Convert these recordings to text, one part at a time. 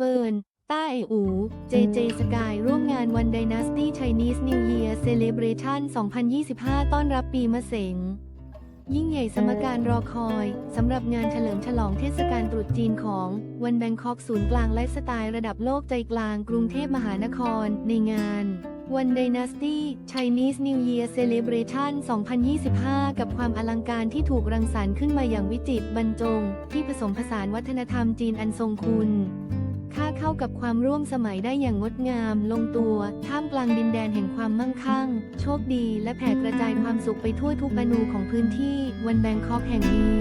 ฟิร์น ต้าเออู เจเจสกายร่วมงานวัน Dynasty Chinese New Year Celebration 2025 ต้อนรับปีมะเสงยิ่งใหญ่สมการรอคอย สำหรับงานเฉลิมฉลองเทศกาลตรุษจีนของวันแบงคอกศูนย์กลางไลฟ์สไตล์ระดับโลกใจกลางกรุงเทพมหานคร ในงานวัน Dynasty Chinese New Year Celebration 2025 กับความอลังการที่ถูกรังสรรค์ขึ้นมาอย่างวิจิตรบรรจง ที่ผสมผสานวัฒนธรรมจีนอันทรงคุณ เข้ากับความร่วมสมัยได้อย่างงดงาม ลงตัว ท่ามกลางดินแดนแห่งความมั่งคั่ง โชคดี และแผ่กระจายความสุขไปทั่วทุกอนูของพื้นที่วันแบงคอกแห่งนี้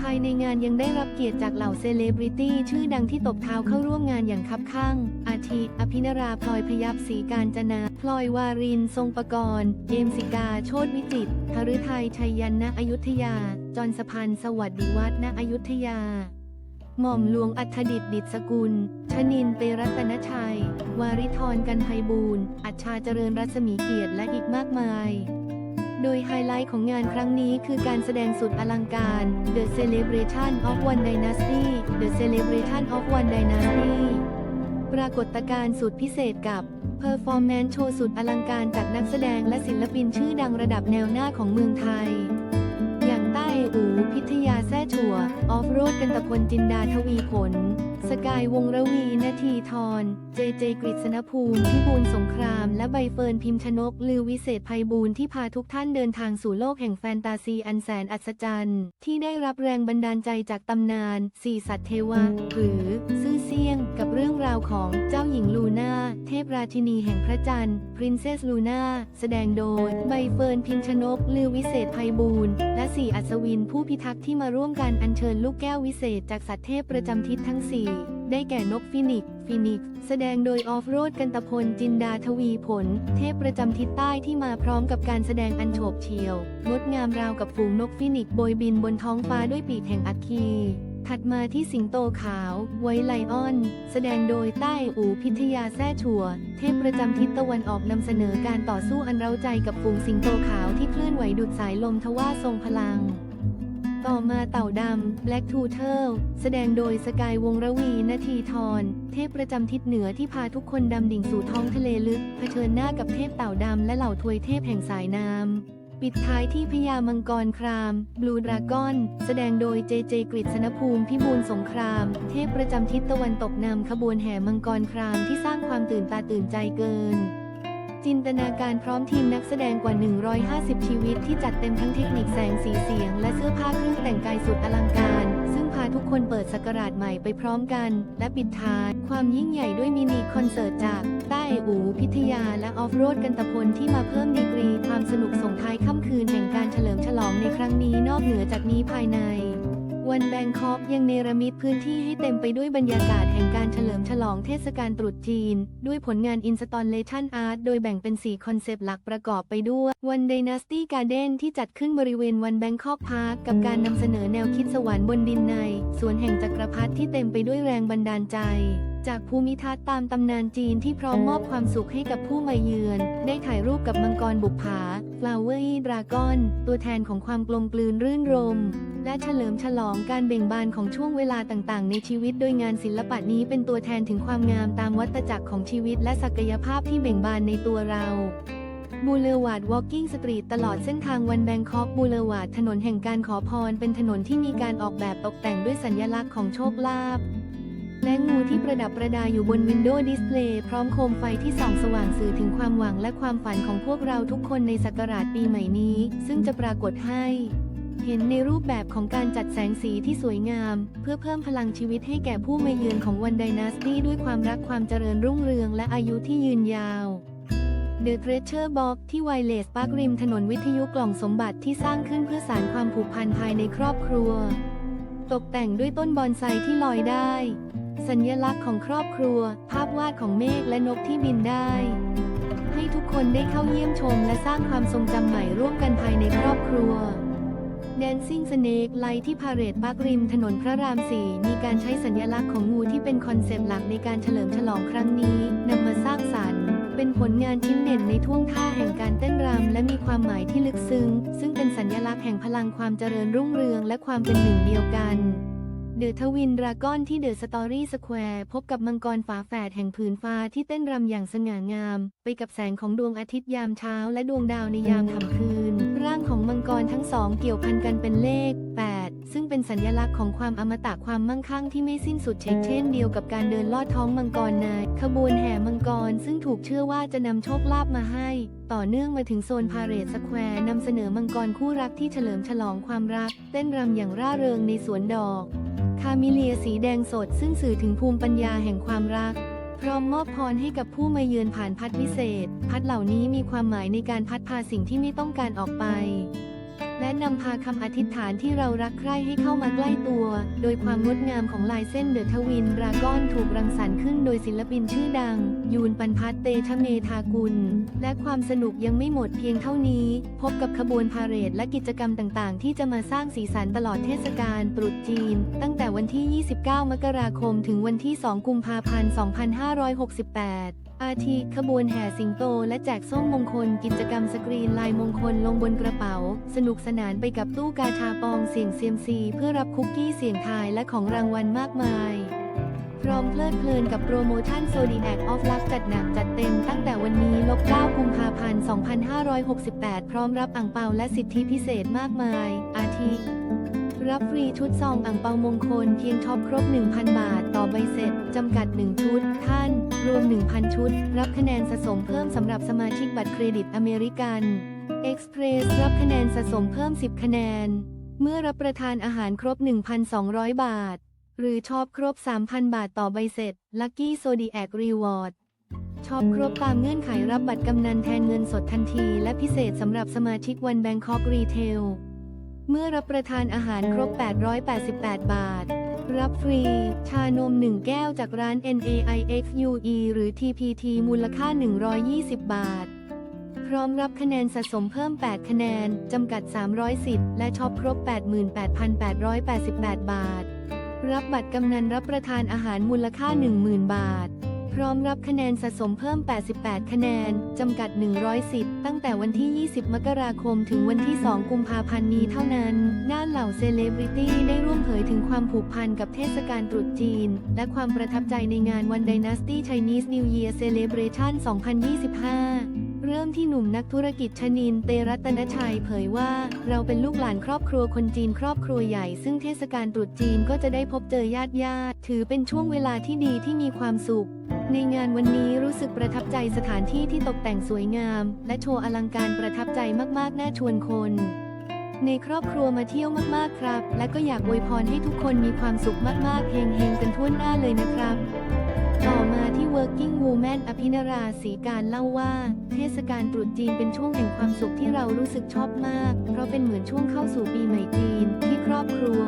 ภายในงานยังได้รับเกียรติจากเหล่าเซเลบริตี้ชื่อดังที่ตบเท้าเข้าร่วมงานอย่างคับข้าง อาทิ อภินราพลอยพยับศรีการจนา พลอยวาริน ทรงประกรณ์เอมสิกา โชตวิจิตรหฤทัยชัยยันณอยุธยา จรสพันสวัสดิวัฒน์ณอยุธยา หม่อมหลวงอัธดิตดิษกุล ชนินเตรัตนชัย วาริธรกันไพบูรณ์อัชชาเจริญรัศมีเกียรติและอีกมากมาย โดยไฮไลท์ของงานครั้งนี้คือการแสดงสุดอลังการ The Celebration of One Dynasty The Celebration of One Dynasty ปรากฏการณ์สุดพิเศษกับ Performance โชว์สุดอลังการจากนักแสดงและศิลปินชื่อดังระดับแนวหน้าของเมืองไทย พิทยาแซ่ถั่ว ออฟโรดกันตะพลจินดาทวีผล สกายวงระวีนาทีทร เจเจกฤษณภูมิพิบูลสงคราม และใบเฟิร์นพิมพ์ชนก ลือวิเศษภัยบูลย์ที่พาทุกท่านเดินทางสู่โลกแห่งแฟนตาซีอันแสนอัศจรรย์ ที่ได้รับแรงบันดาลใจจากตำนานสี่สัตว์เทวะหรือซื่อเซียงกับาวของเจ้าหญิงลูน่า เทพราชินีแห่งพระจันทร์ Princess Luna แสดงโดย ใบเฟิร์นพิมชนก ลือวิเศษภัยบูลย์และสี่อัศวินผู้พิทักษ์ที่มาร่วมกันอัญเชิญลูกแก้ววิเศษจากสัตว์เทพประจำทิศทั้งสี่ได้แก่นกฟินิกฟินิกแสดงโดยออฟโรดกันตะพลจินดาทวีผล เทพประจำทิศใต้ที่มาพร้อมกับการแสดงอันโฉบเฉี่ยวงดงามราวกับฝูงนกฟินิกโบยบินบนท้องฟ้าด้วยปีกแห่งอัคคี ถัดมาที่สิงโตขาว ไวไลออน แสดงโดยใต้อูพิทยาแซ่ชัว เทพประจำทิศตะวันออกนำเสนอการต่อสู้อันเร้าใจกับฝูงสิงโตขาวที่เคลื่อนไหวดุดสายลมทว่าทรงพลัง ต่อมาเต่าดำ Black Turtle แสดงโดยสกายวงระวีนาทีทร เทพประจำทิศเหนือที่พาทุกคนดำดิ่งสู่ท้องทะเลลึก เผชิญหน้ากับเทพเต่าดำและเหล่าทวยเทพแห่งสายน้ำ ปิดท้ายที่พญามังกรคราม Blue Dragon แสดงโดยเจเจกฤษณภูมิพิบูลสงคราม เทพประจำทิศตะวันตกนำขบวนแห่มังกรครามที่สร้างความตื่นตาตื่นใจเกิน จินตนาการพร้อมทีมนักแสดงกว่า 150 ชีวิตที่จัดเต็มทั้งเทคนิคแสงสีเสียง และเสื้อผ้าเครื่องแต่งกายสุดอลังการ ซึ่งพาทุกคนเปิดสกราชใหม่ไปพร้อมกัน และปิดท้าย ความยิ่งใหญ่ด้วยมินิคอนเสิร์ตจาก ใต้อูพิทยาและออฟโรดกันตะพลที่มาเพิ่มดีกรี ความสนุกส่งท้ายค่ำคืนแห่งการเฉลิมฉลองในครั้งนี้นอกเหนือจากนี้ภายใน วันแบงคอกยังเนรมิตพื้นที่ให้เต็มไปด้วยบรรยากาศแห่งการเฉลิมฉลองเทศกาลตรุษจีน ด้วยผลงาน Installation Art โดยแบ่งเป็น 4 คอนเซปต์หลักประกอบไปด้วยวัน Dynasty Garden ที่จัดขึ้นบริเวณวันแบงคอกพาร์คกับการนำเสนอแนวคิดสวรรค์บนดินในสวนแห่งจักรพรรดิที่เต็มไปด้วยแรงบันดาลใจ จากภูมิทัศน์ตามตำนานจีนที่พร้อมมอบความสุขให้กับผู้มาเยือน ได้ถ่ายรูปกับมังกรบุปผา Flower Dragon ตัวแทนของความกลมกลืนรื่นรม และเฉลิมฉลองการเบ่งบานของช่วงเวลาต่างๆ ในชีวิตโดยงานศิลปะนี้เป็นตัวแทนถึงความงามตามวัฏจักรของชีวิตและศักยภาพที่เบ่งบานในตัวเราบูเลวาร์ดวอล์กิ้งสตรีทตลอดเส้นทางวันแบงคอกบูเลวาร์ดถนนแห่งการขอพร เป็นถนนที่มีการออกแบบตกแต่งด้วยสัญลักษณ์ของโชคลาภ และงูที่ประดับประดาอยู่บนวินโดว์ดิสเพลย์พร้อมโคมไฟที่ส่องสว่างสื่อถึงความหวังและความฝันของพวกเราทุกคนในศักราชปีใหม่นี้ ซึ่งจะปรากฏให้ เห็นในรูปแบบของการจัดแสงสีที่สวยงาม เพื่อเพิ่มพลังชีวิตให้แก่ผู้มาเยือนของวันไดนาสตี้ด้วยความรักความเจริญรุ่งเรืองและอายุที่ยืนยาว The Treasure Box ที่ไวเลสปาร์กริมถนนวิทยุกล่องสมบัติที่สร้างขึ้นเพื่อสานความผูกพันภายในครอบครัว ตกแต่งด้วยต้นบอนไซที่ลอยได้ สัญลักษณ์ของครอบครัว ภาพวาดของเมฆและนกที่บินได้ ให้ทุกคนได้เข้าเยี่ยมชมและสร้างความทรงจำใหม่ร่วมกันภายในครอบครัว Dancing Snake ไลท์ที่พาเรดปาร์กริมถนนพระรามสี่มีการใช้สัญลักษณ์ของงูที่เป็นคอนเซปต์หลักในการเฉลิมฉลองครั้งนี้นำมาสร้างสรรค์ เป็นผลงานชิ้นเด่นในท่วงท่าแห่งการเต้นรำและมีความหมายที่ลึกซึ้ง ซึ่งเป็นสัญลักษณ์แห่งพลังความเจริญรุ่งเรืองและความเป็นหนึ่งเดียวกัน เดอะทวินดราก้อนที่เดอะสตอรี่สแควร์พบกับมังกรฝาแฝดแห่งผืนฟ้าที่เต้นรำอย่างสง่างาม ไปกับแสงของดวงอาทิตย์ยามเช้าและดวงดาวในยามค่ำคืน ร่างของมังกรทั้งสองเกี่ยวพันกันเป็นเลข 8 ซึ่งเป็นสัญลักษณ์ของความอมตะความมั่งคั่งที่ไม่สิ้นสุดเช่นเช่นเดียวกับการเดินลอดท้องมังกรนายขบวนแห่มังกรซึ่งถูกเชื่อว่าจะนำโชคลาภมาให้ ต่อเนื่องมาถึงโซนพาเรดสแควร์นำเสนอมังกรคู่รักที่เฉลิมฉลองความรัก เต้นรำอย่างร่าเริงในสวนดอกามิเลียสีแดงสดซึ่งสื่อถึงภูมิปัญญาแห่งความรัก พร้อมมอบพรให้กับผู้มาเยือนผ่านพัดวิเศษ พัดเหล่านี้มีความหมายในการพัดพาสิ่งที่ไม่ต้องการออกไป และนำพาคำอธิษฐานที่เรารักใคร่ให้เข้ามาใกล้ตัว โดยความงดงามของลายเส้นเดอะทวินดราก้อนถูกรังสรรค์ขึ้นโดยศิลปินชื่อดัง ยูนปันพัฒเตชเมธากุล และความสนุกยังไม่หมดเพียงเท่านี้ พบกับขบวนพาเหรดและกิจกรรมต่างๆ ที่จะมาสร้างสีสันตลอดเทศกาลตรุษจีน ตั้งแต่วันที่ 29 มกราคม ถึงวันที่ 2 กุมภาพันธ์ 2568 อาทิขบวนแห่สิงโตและแจกส้มมงคลกิจกรรมสกรีนลายมงคลลงบนกระเป๋า สนุกสนานไปกับตู้กาชาปองเสี่ยงเซียมซี เพื่อรับคุกกี้เสี่ยงทายและของรางวัลมากมาย พร้อมเพลิดเพลินกับโปรโมชั่นโซดีแอคออฟลักจัดหนักจัดเต็มตั้งแต่วันนี้ลบ9กุมภาพันธ์ 2568 พร้อมรับอ่างเปาและสิทธิพิเศษมากมาย อาทิรับฟรีชุดซองอ่างเปามงคลเพียงช็อปครบ 1,000 บาท ต่อใบเสร็จจำกัด 1 ชุด ท่าน รวม 1,000 ชุด รับคะแนนสะสมเพิ่มสำหรับสมาชิกบัตรเครดิตอเมริกัน Express รับคะแนนสะสมเพิ่ม 10 คะแนน เมื่อรับประทานอาหารครบ 1,200 บาท หรือชอบครบ 3,000 บาทต่อใบเสร็จ Lucky Zodiac Reward ชอบครบตามเงื่อนไขรับบัตรกำนันแทนเงินสดทันที และพิเศษสำหรับสมาชิกวันแบงคอกรีเทล เมื่อรับประทานอาหารครบ 888 บาท รับฟรี ชานม 1 แก้วจากร้าน NAIXUE หรือ TPT มูลค่า 120 บาท พร้อมรับคะแนนสะสมเพิ่ม 8 คะแนน จำกัด 310 และช็อปครบ 88,888 บาท รับบัตรกำนันรับประทานอาหารมูลค่า 10,000 บาท พร้อมรับคะแนนสะสมเพิ่ม 88 คะแนน จำกัด100ตั้งแต่วันที่ 20 มกราคม ถึงวันที่ 2 กุมภาพันธ์นี้เท่านั้น ด้านเหล่าเซเลบริตี้ได้ร่วมเผยถึงความผูกพันกับเทศกาลตรุษจีน และความประทับใจในงานวัน Dynasty Chinese New Year Celebration 2025เริ่มที่หนุ่มนักธุรกิจชนินเตรัตนชัยเผยว่า เราเป็นลูกหลานครอบครัวคนจีนครอบครัวใหญ่ ซึ่งเทศกาลตรุษจีนก็จะได้พบเจอญาติญาติ ถือเป็นช่วงเวลาที่ดีที่มีความสุข ในงานวันนี้รู้สึกประทับใจสถานที่ที่ตกแต่งสวยงาม และโชว์อลังการประทับใจมากๆ น่าชวนคน ในครอบครัวมาเที่ยวมากๆครับ และก็อยากอวยพรให้ทุกคนมีความสุขมากๆเฮงๆกันทั่วหน้าเลยนะครับต่อมาที่ Working Woman อภินราศีการเล่าว่า เทศกาลตรุษจีนเป็นช่วงแห่งความสุขที่เรารู้สึกชอบมาก เพราะเป็นเหมือนช่วงเข้าสู่ปีใหม่จีนที่ครอบครัว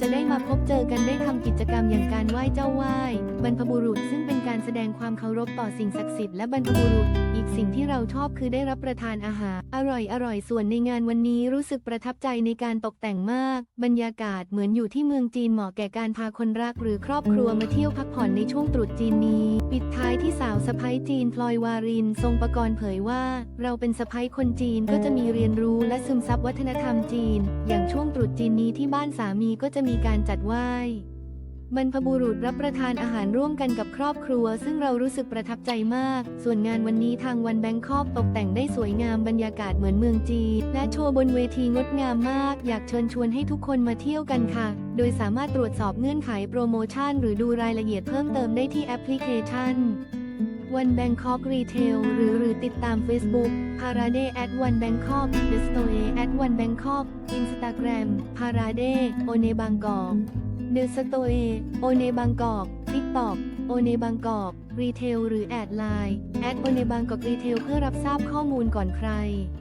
จะได้มาพบเจอกันได้ทำกิจกรรมอย่างการไหว้เจ้าไหว้บรรพบุรุษซึ่งเป็นการแสดงความเคารพต่อสิ่งศักดิ์สิทธิ์และบรรพบุรุษ อีกสิ่งที่เราชอบคือได้รับประทานอาหาร อร่อยอร่อยส่วนในงานวันนี้รู้สึกประทับใจในการตกแต่งมาก บรรยากาศเหมือนอยู่ที่เมืองจีนเหมาะแก่การพาคนรักหรือครอบครัวมาเที่ยวพักผ่อนในช่วงตรุษจีนนี้ ปิดท้ายที่สาวสะพ้ยจีนพลอยวาริน ทรงประกรณ์เผยว่า เราเป็นสะพ้ยคนจีนก็จะมีเรียนรู้และซึมซับวัฒนธรรมจีน อย่างช่วงตรุษจีนนี้ที่บ้านสามีก็จะมีการจัดไหว้ บรรพบุรุษรับประทานอาหารร่วมกันกับครอบครัว ซึ่งเรารู้สึกประทับใจมาก ส่วนงานวันนี้ทางวันแบงคอกตกแต่งได้สวยงามบรรยากาศเหมือนเมืองจีนและโชว์บนเวทีงดงามมาก อยากเชิญชวนให้ทุกคนมาเที่ยวกันค่ะ โดยสามารถตรวจสอบเงื่อนไขโปรโมชั่น หรือดูรายละเอียดเพิ่มเติมได้ที่แอปพลิเคชันวันแบงคอกรีเทลหรือหรือติดตาม Facebook Parade at One Bangkok The Store at One Bangkok Instagram Parade One Bangkok เดลสโตเอ โอเนบางกอกทิกตอกโอเนบางกอก รีเทล หรือแอดไลน์ แอดโอเนบางกอกรีเทล เพื่อรับทราบข้อมูลก่อนใคร